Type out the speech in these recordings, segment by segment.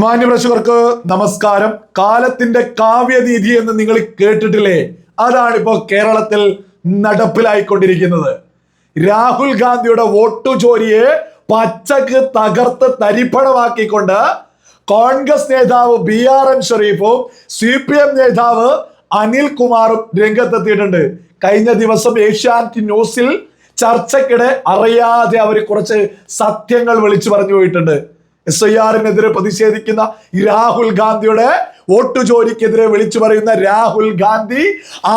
മാന്യപ്രേക്ഷകർക്ക് നമസ്കാരം. കാലത്തിന്റെ കാവ്യനീതി എന്ന് നിങ്ങൾ കേട്ടിട്ടില്ലേ? അതാണ് ഇപ്പോ കേരളത്തിൽ നടപ്പിലായിക്കൊണ്ടിരിക്കുന്നത്. രാഹുൽ ഗാന്ധിയുടെ വോട്ടു ചോരിയെ പച്ചക്ക് തകർത്ത് തരിപ്പണമാക്കിക്കൊണ്ട് കോൺഗ്രസ് നേതാവ് ബി ആർ എം ഷെറീഫും സി പി എം നേതാവ് അനിൽ കുമാറും രംഗത്തെത്തിയിട്ടുണ്ട്. കഴിഞ്ഞ ദിവസം ഏഷ്യാനെറ്റ് ന്യൂസിൽ ചർച്ചയ്ക്കിടെ അറിയാതെ അവർ കുറച്ച് സത്യങ്ങൾ വിളിച്ചു പറഞ്ഞു പോയിട്ടുണ്ട്. എസ് ഐ ആറിനെതിരെ പ്രതിഷേധിക്കുന്ന രാഹുൽ ഗാന്ധിയുടെ വോട്ടു ജോലിക്കെതിരെ വിളിച്ചു പറയുന്ന രാഹുൽ ഗാന്ധി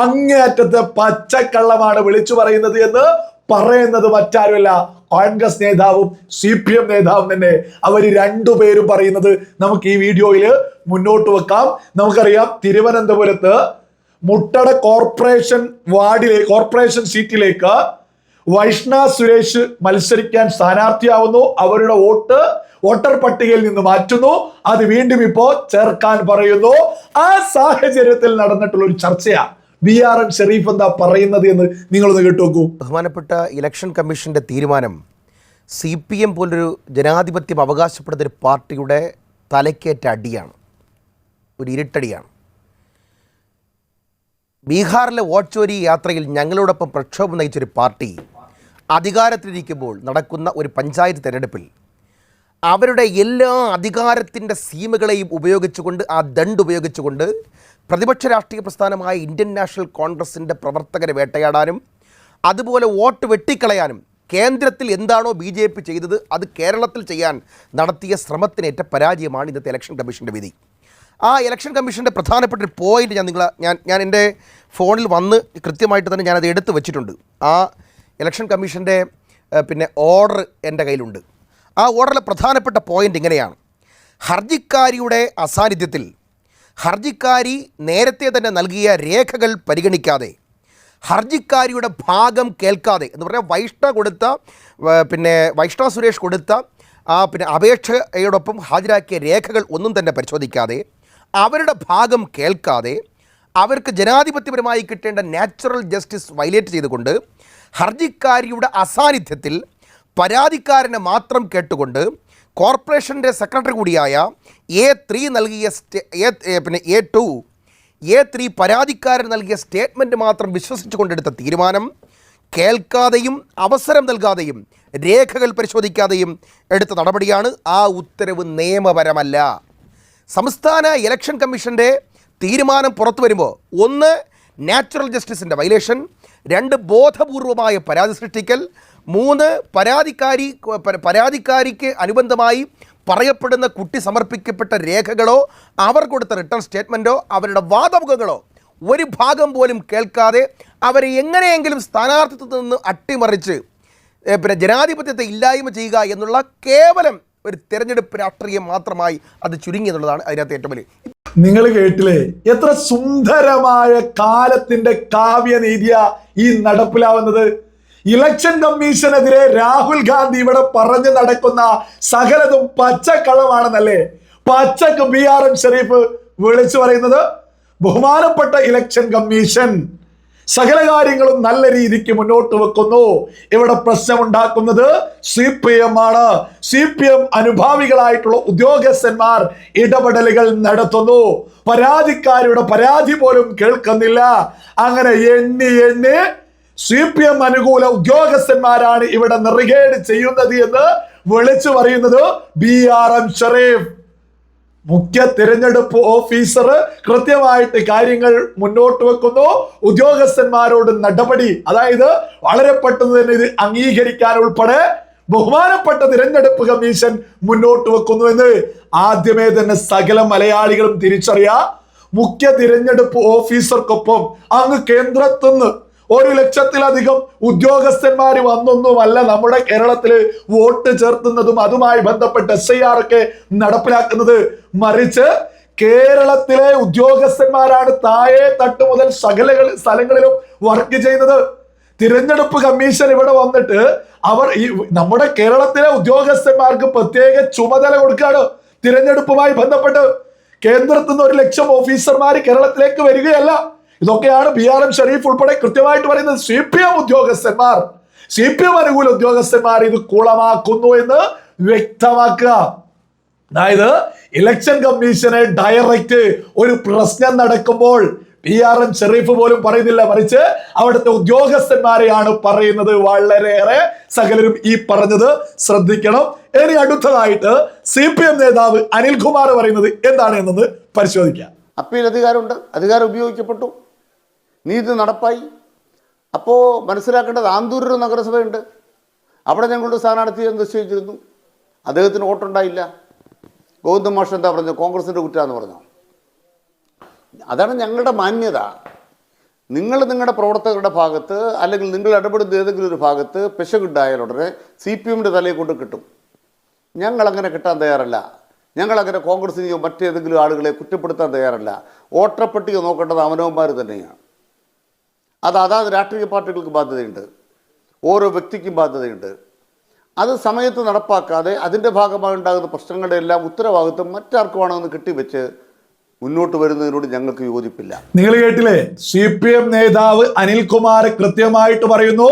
അങ്ങേയറ്റത്തെ പച്ചക്കള്ളമാണ് വിളിച്ചു പറയുന്നത് എന്ന് പറയുന്നത് മറ്റാരുമല്ല. കോൺഗ്രസ് നേതാവും സി പി എം നേതാവും തന്നെ അവർ രണ്ടുപേരും പറയുന്നത് നമുക്ക് ഈ വീഡിയോയിൽ മുന്നോട്ട് വെക്കാം. നമുക്കറിയാം തിരുവനന്തപുരത്ത് മുട്ടട കോർപ്പറേഷൻ വാർഡിലെ കോർപ്പറേഷൻ സീറ്റിലേക്ക് വൈഷ്ണ സുരേഷ് മത്സരിക്കാൻ സ്ഥാനാർത്ഥിയാവുന്നു. അവരുടെ വോട്ട് വോട്ടർ പട്ടികയിൽ നിന്ന് മാറ്റുന്നു. അത് വീണ്ടും ഇപ്പോ ചേർക്കാൻ പറയുന്നു. ആ സാഹചര്യത്തിൽ നടന്നിട്ടുള്ള ഒരു ചർച്ചയാ ബി ആർ എൻ ഷെറീഫ് എന്താ പറയുന്നത് എന്ന് നിങ്ങളൊന്ന് കേട്ടു നോക്കൂ ബഹുമാനപ്പെട്ട ഇലക്ഷൻ കമ്മീഷന്റെ തീരുമാനം സി പി എം പോലൊരു ജനാധിപത്യം അവകാശപ്പെടുന്ന ഒരു പാർട്ടിയുടെ തലക്കേറ്റ അടിയാണ്. ഒരു ഇരുട്ടടിയാണ്. ബീഹാറിലെ വോട്ട് യാത്രയിൽ ഞങ്ങളോടൊപ്പം പ്രക്ഷോഭം നയിച്ചൊരു പാർട്ടി അധികാരത്തിലിരിക്കുമ്പോൾ നടക്കുന്ന ഒരു പഞ്ചായത്ത് തിരഞ്ഞെടുപ്പിൽ അവരുടെ എല്ലാ അധികാരത്തിന്റെ സീമകളെയും ഉപയോഗിച്ചുകൊണ്ട് ആ ദണ്ട് ഉപയോഗിച്ചുകൊണ്ട് പ്രതിപക്ഷ രാഷ്ട്രീയ പ്രസ്ഥാനമായ ഇന്ത്യൻ നാഷണൽ കോൺഗ്രസിന്റെ പ്രവർത്തകരെ വേട്ടയാടാനും അതുപോലെ വോട്ട് വെട്ടിക്കളയാനും കേന്ദ്രത്തിൽ എന്താണോ ബി ജെ പി ചെയ്തത് അത് കേരളത്തിൽ ചെയ്യാൻ നടത്തിയ ശ്രമത്തിനേറ്റ പരാജയമാണ് ഇന്നത്തെ ഇലക്ഷൻ കമ്മീഷന്റെ വിധി. ആ ഇലക്ഷൻ കമ്മീഷന്റെ പ്രധാനപ്പെട്ട ഒരു പോയിന്റ് ഞാൻ നിങ്ങളെ ഞാൻ ഞാൻ എന്റെ ഫോണിൽ വന്ന് കൃത്യമായിട്ട് തന്നെ ഞാനത് എടുത്തു വെച്ചിട്ടുണ്ട്. ആ ഇലക്ഷൻ കമ്മീഷന്റെ പിന്നെ ഓർഡർ എന്റെ കയ്യിലുണ്ട്. ആ ഓർഡറിലെ പ്രധാനപ്പെട്ട പോയിന്റ് ഇങ്ങനെയാണ്. ഹർജിക്കാരിയുടെ അസാന്നിധ്യത്തിൽ ഹർജിക്കാരി നേരത്തെ തന്നെ നൽകിയ രേഖകൾ പരിഗണിക്കാതെ ഹർജിക്കാരിയുടെ ഭാഗം കേൾക്കാതെ എന്ന് പറഞ്ഞാൽ വൈഷ്ണ കൊടുത്ത പിന്നെ വൈഷ്ണ സുരേഷ് കൊടുത്ത ആ പിന്നെ അപേക്ഷയോടൊപ്പം ഹാജരാക്കിയ രേഖകൾ ഒന്നും തന്നെ പരിശോധിക്കാതെ അവരുടെ ഭാഗം കേൾക്കാതെ അവർക്ക് ജനാധിപത്യപരമായി കിട്ടേണ്ട നാച്ചുറൽ ജസ്റ്റിസ് വയലേറ്റ് ചെയ്തുകൊണ്ട് ഹർജിക്കാരിയുടെ അസാന്നിധ്യത്തിൽ പരാതിക്കാരനെ മാത്രം കേട്ടുകൊണ്ട് കോർപ്പറേഷന്റെ സെക്രട്ടറി കൂടിയായ എ ത്രീ നൽകിയ സ്റ്റേ പിന്നെ എ ടു എ ത്രീ പരാതിക്കാരൻ നൽകിയ സ്റ്റേറ്റ്മെന്റ് മാത്രം വിശ്വസിച്ചു കൊണ്ടെടുത്ത തീരുമാനം കേൾക്കാതെയും അവസരം നൽകാതെയും രേഖകൾ പരിശോധിക്കാതെയും എടുത്ത നടപടിയാണ് ആ ഉത്തരവ് നിയമപരമല്ല. സംസ്ഥാന ഇലക്ഷൻ കമ്മീഷന്റെ തീരുമാനം പുറത്തു വരുമ്പോൾ ഒന്ന് നാച്ചുറൽ ജസ്റ്റിസിന്റെ വയലേഷൻ രണ്ട് ബോധപൂർവമായ പരാതി സൃഷ്ടിക്കൽ മൂന്ന് പരാതിക്കാരി പരാതിക്കാരിക്ക് അനുബന്ധമായി പറയപ്പെടുന്ന കുട്ടി സമർപ്പിക്കപ്പെട്ട രേഖകളോ അവർ കൊടുത്ത റിട്ടേൺ സ്റ്റേറ്റ്മെന്റോ അവരുടെ വാദമുഖങ്ങളോ ഒരു ഭാഗം പോലും കേൾക്കാതെ അവരെ എങ്ങനെയെങ്കിലും സ്ഥാനാർത്ഥിത്വത്തിൽ നിന്ന് അട്ടിമറിച്ച് പിന്നെ ജനാധിപത്യത്തെ ഇല്ലായ്മ ചെയ്യുക എന്നുള്ള കേവലം ഒരു തിരഞ്ഞെടുപ്പ് രാഷ്ട്രീയം മാത്രമായി അത് ചുരുങ്ങി എന്നുള്ളതാണ് അതിനകത്ത് ഏറ്റവും വലിയ നിങ്ങൾ കേട്ടില്ലേ? എത്ര സുന്ദരമായ കാലത്തിന്റെ കാവ്യനീതിയ ഈ നടപ്പിലാവുന്നത്. ഇലക്ഷൻ കമ്മീഷനെതിരെ രാഹുൽ ഗാന്ധി ഇവിടെ പറഞ്ഞു നടക്കുന്ന സകലതും പച്ചക്കളമാണെന്നല്ലേ പച്ചക്ക് ബി ആർ എം ഷെരീഫ് വിളിച്ചു പറയുന്നത് ബഹുമാനപ്പെട്ട ഇലക്ഷൻ കമ്മീഷൻ സകല കാര്യങ്ങളും നല്ല രീതിക്ക് മുന്നോട്ട് വെക്കുന്നു. ഇവിടെ പ്രശ്നമുണ്ടാക്കുന്നത് സി പി എം ആണ്. സി പി എം അനുഭാവികളായിട്ടുള്ള ഉദ്യോഗസ്ഥന്മാർ ഇടപെടലുകൾ നടത്തുന്നു. പരാതിക്കാരുടെ പരാതി പോലും കേൾക്കുന്നില്ല. അങ്ങനെ എണ്ണി എണ്ണി സി പി എം അനുകൂല ഉദ്യോഗസ്ഥന്മാരാണ് ഇവിടെ നെറികേട് ചെയ്യുന്നത് എന്ന് വിളിച്ചു പറയുന്നത് ബി ആർ എം ഷെറീഫ്. മുഖ്യ തിരഞ്ഞെടുപ്പ് ഓഫീസർ കൃത്യമായിട്ട് കാര്യങ്ങൾ മുന്നോട്ട് വെക്കുന്നു. ഉദ്യോഗസ്ഥന്മാരോട് നടപടി അതായത് വളരെ പെട്ടെന്ന് തന്നെ ഇത് അംഗീകരിക്കാൻ ഉൾപ്പെടെ ബഹുമാനപ്പെട്ട തിരഞ്ഞെടുപ്പ് കമ്മീഷൻ മുന്നോട്ട് വെക്കുന്നു എന്ന് ആദ്യമേ തന്നെ സകല മലയാളികളും തിരിച്ചറിയാം. മുഖ്യ തിരഞ്ഞെടുപ്പ് ഓഫീസർക്കൊപ്പം അങ്ങ് കേന്ദ്രത്തുനിന്ന് ഒരു ലക്ഷത്തിലധികം ഉദ്യോഗസ്ഥന്മാർ വന്നൊന്നുമല്ല നമ്മുടെ കേരളത്തിൽ വോട്ട് ചേർത്തുന്നതും അതുമായി ബന്ധപ്പെട്ട് എസ് ഐ ആർ ഒക്കെ നടപ്പിലാക്കുന്നത്. മറിച്ച് കേരളത്തിലെ ഉദ്യോഗസ്ഥന്മാരാണ് താഴെ തട്ട് മുതൽ സകല സ്ഥലങ്ങളിലും വർക്ക് ചെയ്യുന്നത്. തിരഞ്ഞെടുപ്പ് കമ്മീഷൻ ഇവിടെ വന്നിട്ട് അവർ ഈ നമ്മുടെ കേരളത്തിലെ ഉദ്യോഗസ്ഥന്മാർക്ക് പ്രത്യേക ചുമതല കൊടുക്കുകയാണ് തിരഞ്ഞെടുപ്പുമായി ബന്ധപ്പെട്ട്. കേന്ദ്രത്തിൽ നിന്ന് ഒരു ലക്ഷം ഓഫീസർമാർ കേരളത്തിലേക്ക് വരികയല്ല. ഇതൊക്കെയാണ് ബി ആർ എം ഷരീഫ് ഉൾപ്പെടെ കൃത്യമായിട്ട് പറയുന്നത് സി പി എം ഉദ്യോഗസ്ഥന്മാർ. സി പി എം അനുകൂല ഉദ്യോഗസ്ഥന്മാർ ഇത് കുളമാക്കുന്നു എന്ന് വ്യക്തമാക്കുക. അതായത് ഇലക്ഷൻ കമ്മീഷനെ ഡയറക്റ്റ് ഒരു പ്രശ്നം നടക്കുമ്പോൾ പി ആർ എം ഷെറീഫ് പോലും പറയുന്നില്ല മറിച്ച് അവിടുത്തെ ഉദ്യോഗസ്ഥന്മാരെയാണ് പറയുന്നത്. വളരെയേറെ സകലരും ഈ പറഞ്ഞത് ശ്രദ്ധിക്കണം. ഇനി അടുത്തതായിട്ട് സി പി എം നേതാവ് അനിൽകുമാർ പറയുന്നത് എന്താണ് എന്നത് പരിശോധിക്കാം. അപ്പീൽ അധികാരമുണ്ട്. അധികാരം ഉപയോഗിക്കപ്പെട്ടു. നീതി നടപ്പായി. അപ്പോൾ മനസ്സിലാക്കേണ്ടത് ആന്തൂരൊരു നഗരസഭയുണ്ട്. അവിടെ ഞങ്ങളുടെ സ്ഥാനാർത്ഥിയെ നിശ്ചയിച്ചിരുന്നു. അദ്ദേഹത്തിന് വോട്ടുണ്ടായില്ല. ഗോവിന്ദ മാഷ് എന്താ പറഞ്ഞു കോൺഗ്രസിന്റെ കുറ്റാന്ന് പറഞ്ഞു? അതാണ് ഞങ്ങളുടെ മാന്യത. നിങ്ങൾ നിങ്ങളുടെ പ്രവർത്തകരുടെ ഭാഗത്ത് അല്ലെങ്കിൽ നിങ്ങൾ ഇടപെടുന്ന ഏതെങ്കിലും ഒരു ഭാഗത്ത് പിശകുണ്ടായാൽ ഉടനെ സി പി എമ്മിന്റെ തലയിൽ കൊണ്ട് കിട്ടും. ഞങ്ങളങ്ങനെ കിട്ടാൻ തയ്യാറല്ല. ഞങ്ങളങ്ങനെ കോൺഗ്രസിനെയോ മറ്റേതെങ്കിലും ആളുകളെ കുറ്റപ്പെടുത്താൻ തയ്യാറല്ല. വോട്ടർ പട്ടിക നോക്കേണ്ടത് അവനവന്മാർ തന്നെയാണ്. അത് അതാത് രാഷ്ട്രീയ പാർട്ടികൾക്ക് ബാധ്യതയുണ്ട്. ഓരോ വ്യക്തിക്കും ബാധ്യതയുണ്ട്. അത് സമയത്ത് നടപ്പാക്കാതെ അതിന്റെ ഭാഗമായി ഉണ്ടാകുന്ന പ്രശ്നങ്ങളുടെ എല്ലാം ഉത്തരവാദിത്വം മറ്റാർക്കുമാണെന്ന് കെട്ടിവെച്ച് മുന്നോട്ട് വരുന്നതിനോട് ഞങ്ങൾക്ക് യോജിപ്പില്ല. നിങ്ങൾ കേട്ടില്ലേ? സി പി എം നേതാവ് അനിൽകുമാർ കൃത്യമായിട്ട് പറയുന്നു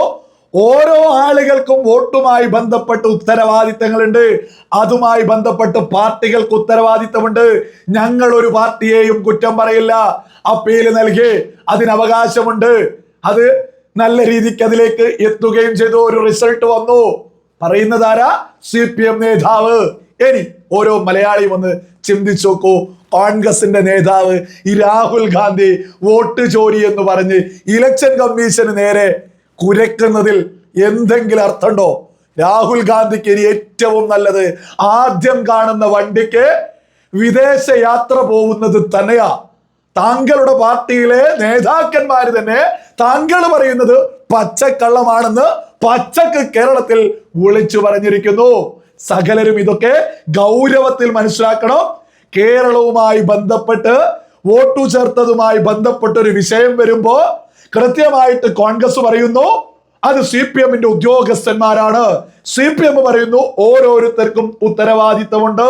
ഓരോ ആളുകൾക്കും വോട്ടുമായി ബന്ധപ്പെട്ട് ഉത്തരവാദിത്തങ്ങളുണ്ട്. അതുമായി ബന്ധപ്പെട്ട് പാർട്ടികൾക്ക് ഉത്തരവാദിത്തമുണ്ട്. ഞങ്ങൾ ഒരു പാർട്ടിയെയും കുറ്റം പറയില്ല. അപ്പീൽ നൽകി. അതിന് അവകാശമുണ്ട്. അത് നല്ല രീതിക്ക് അതിലേക്ക് എത്തുകയും ചെയ്തു. ഒരു റിസൾട്ട് വന്നു. പറയുന്നതാരാ സി പി എം നേതാവ്. ഇനി ഓരോ മലയാളിയും ഒന്ന് ചിന്തിച്ചു നോക്കൂ. കോൺഗ്രസിന്റെ നേതാവ് ഈ രാഹുൽ ഗാന്ധി വോട്ട് ചോരി എന്ന് പറഞ്ഞ് ഇലക്ഷൻ കമ്മീഷന് നേരെ കുരക്കുന്നതിൽ എന്തെങ്കിലും അർത്ഥമുണ്ടോ? രാഹുൽ ഗാന്ധിക്ക് ഇനി ഏറ്റവും നല്ലത് ആദ്യം കാണുന്ന വണ്ടിക്ക് വിദേശ യാത്ര പോകുന്നത് തന്നെയാ. താങ്കളുടെ പാർട്ടിയിലെ നേതാക്കന്മാര് തന്നെ താങ്കൾ പറയുന്നത് പച്ചക്കള്ളമാണെന്ന് പച്ചക്ക് കേരളത്തിൽ വിളിച്ചു പറഞ്ഞിരിക്കുന്നു. സകലരും ഇതൊക്കെ ഗൗരവത്തിൽ മനസ്സിലാക്കണം. കേരളവുമായി ബന്ധപ്പെട്ട് വോട്ടു ചേർത്തതുമായി ബന്ധപ്പെട്ട ഒരു വിഷയം വരുമ്പോ കൃത്യമായിട്ട് കോൺഗ്രസ് പറയുന്നു അത് സി പി എമ്മിന്റെ ഉദ്യോഗസ്ഥന്മാരാണ്. സി പി എം പറയുന്നു ഓരോരുത്തർക്കും ഉത്തരവാദിത്തമുണ്ട്.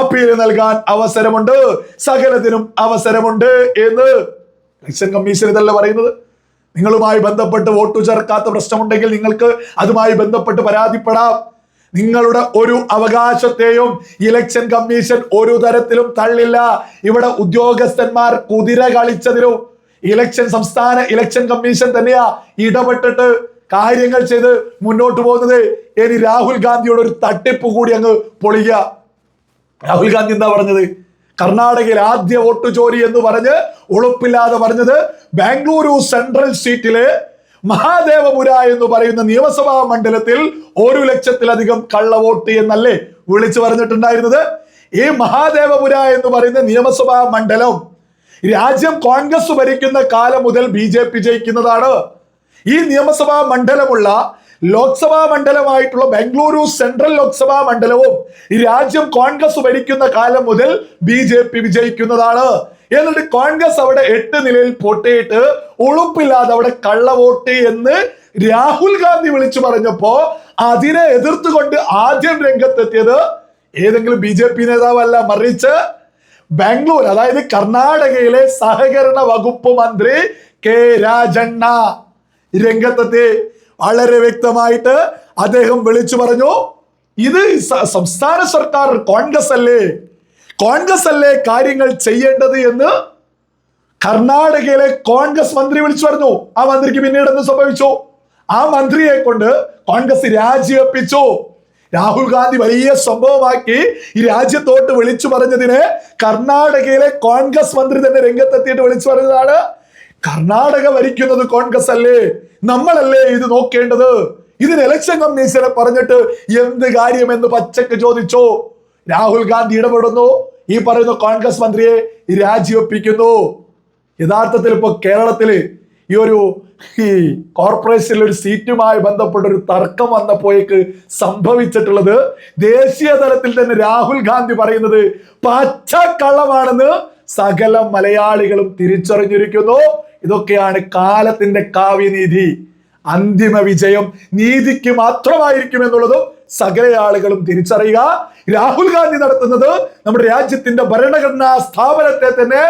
അപ്പീൽ നൽകാൻ അവസരമുണ്ട് സകലത്തിനും അവസരമുണ്ട് എന്ന് ഇലക്ഷൻ കമ്മീഷൻ ഇതല്ല പറയുന്നത്. നിങ്ങളുമായി ബന്ധപ്പെട്ട് വോട്ട് ചേർക്കാത്ത പ്രശ്നമുണ്ടെങ്കിൽ നിങ്ങൾക്ക് അതുമായി ബന്ധപ്പെട്ട് പരാതിപ്പെടാം. നിങ്ങളുടെ ഒരു അവകാശത്തെയും ഇലക്ഷൻ കമ്മീഷൻ ഒരു തരത്തിലും തള്ളില്ല. ഇവിടെ ഉദ്യോഗസ്ഥന്മാർ കുതിര കളിച്ചതിലും ഇലക്ഷൻ സംസ്ഥാന ഇലക്ഷൻ കമ്മീഷൻ തന്നെയാ ഇടപെട്ടിട്ട് കാര്യങ്ങൾ ചെയ്ത് മുന്നോട്ട് പോകുന്നത്. ഇനി രാഹുൽ ഗാന്ധിയോട് ഒരു തട്ടിപ്പ് കൂടി അങ്ങ് പൊളിക്കുക രാഹുൽ ഗാന്ധി എന്താ പറഞ്ഞത്? കർണാടകയിൽ ആദ്യ വോട്ട് ചോരി എന്ന് പറഞ്ഞ് ഉളുപ്പില്ലാതെ പറഞ്ഞത് ബാംഗ്ലൂരു സെൻട്രൽ സീറ്റിൽ മഹാദേവപുര എന്ന് പറയുന്ന നിയമസഭാ മണ്ഡലത്തിൽ ഒരു ലക്ഷത്തിലധികം കള്ള വോട്ട് എന്നല്ലേ വിളിച്ചു പറഞ്ഞിട്ടുണ്ടായിരുന്നത്? ഈ മഹാദേവപുര എന്ന് പറയുന്ന നിയമസഭാ മണ്ഡലം രാജ്യം കോൺഗ്രസ് ഭരിക്കുന്ന കാലം മുതൽ ബി ജെ പി ജയിക്കുന്നതാണ്. ഈ നിയമസഭാ മണ്ഡലമുള്ള ലോക്സഭാ മണ്ഡലമായിട്ടുള്ള ബംഗളൂരു സെൻട്രൽ ലോക്സഭാ മണ്ഡലവും രാജ്യം കോൺഗ്രസ് ഭരിക്കുന്ന കാലം മുതൽ ബി ജെ പി വിജയിക്കുന്നതാണ്. എന്നിട്ട് കോൺഗ്രസ് അവിടെ എട്ട് നിലയിൽ പൊട്ടിയിട്ട് ഉളുപ്പില്ലാതെ അവിടെ കള്ളവോട്ട് എന്ന് രാഹുൽ ഗാന്ധി വിളിച്ചു പറഞ്ഞപ്പോ അതിനെ എതിർത്തുകൊണ്ട് ആദ്യം രംഗത്തെത്തിയത് ഏതെങ്കിലും ബി ജെ പി നേതാവല്ല മറിച്ച് ബാംഗ്ലൂർ അതായത് കർണാടകയിലെ സഹകരണ വകുപ്പ് മന്ത്രി കെ രാജണ്ണ. രംഗത്തെത്തി വളരെ വ്യക്തമായിട്ട് അദ്ദേഹം വിളിച്ചു പറഞ്ഞു ഇത് സംസ്ഥാന സർക്കാർ കോൺഗ്രസ് അല്ലേ? കോൺഗ്രസ് അല്ലേ കാര്യങ്ങൾ ചെയ്യേണ്ടത് എന്ന്? കർണാടകയിലെ കോൺഗ്രസ് മന്ത്രി വിളിച്ചു പറഞ്ഞു. ആ മന്ത്രിക്ക് പിന്നീട് എന്ത് സംഭവിച്ചു? ആ മന്ത്രിയെ കൊണ്ട് കോൺഗ്രസ് രാജിവെപ്പിച്ചു. രാഹുൽ ഗാന്ധി വലിയ സംഭവമാക്കി ഈ രാജ്യത്തോട്ട് വിളിച്ചു പറഞ്ഞതിന് കർണാടകയിലെ കോൺഗ്രസ് മന്ത്രി തന്നെ രംഗത്തെത്തിയിട്ട് വിളിച്ചു പറഞ്ഞതാണ്. കർണാടക ഭരിക്കുന്നത് കോൺഗ്രസ് അല്ലേ? നമ്മളല്ലേ ഇത് നോക്കേണ്ടത്? ഇതിന് ഇലക്ഷൻ കമ്മീഷനെ പറഞ്ഞിട്ട് എന്ത് കാര്യമെന്ന് പച്ചക്ക് ചോദിച്ചു? രാഹുൽ ഗാന്ധി ഇടപെടുന്നു. ഈ പറയുന്ന കോൺഗ്രസ് മന്ത്രിയെ രാജിവെപ്പിക്കുന്നു. യഥാർത്ഥത്തിൽ ഇപ്പൊ കേരളത്തിൽ ഈ ഒരു ഈ കോർപ്പറേഷനിൽ ഒരു സീറ്റുമായി ബന്ധപ്പെട്ട ഒരു തർക്കം വന്നപ്പോഴേക്ക് സംഭവിച്ചിട്ടുള്ളത് ദേശീയ തലത്തിൽ തന്നെ രാഹുൽ ഗാന്ധി പറയുന്നത് പച്ചക്കള്ളമാണെന്ന് സകല മലയാളികളും തിരിച്ചറിഞ്ഞിരിക്കുന്നു. ഇതൊക്കെയാണ് കാലത്തിന്റെ കാവ്യനീതി. അന്തിമ വിജയം നീതിക്ക് മാത്രമായിരിക്കും എന്നുള്ളതും സകല ആളുകളും തിരിച്ചറിയുക. രാഹുൽ ഗാന്ധി നടത്തുന്നത് നമ്മുടെ രാജ്യത്തിന്റെ ഭരണഘടനാ സ്ഥാപനത്തെ തന്നെ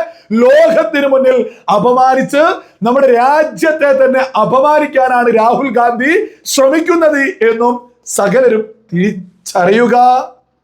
ലോകത്തിന് മുന്നിൽ അപമാനിച്ച് നമ്മുടെ രാജ്യത്തെ തന്നെ അപമാനിക്കാനാണ് രാഹുൽ ഗാന്ധി ശ്രമിക്കുന്നത് എന്നും സകലരും തിരിച്ചറിയുക.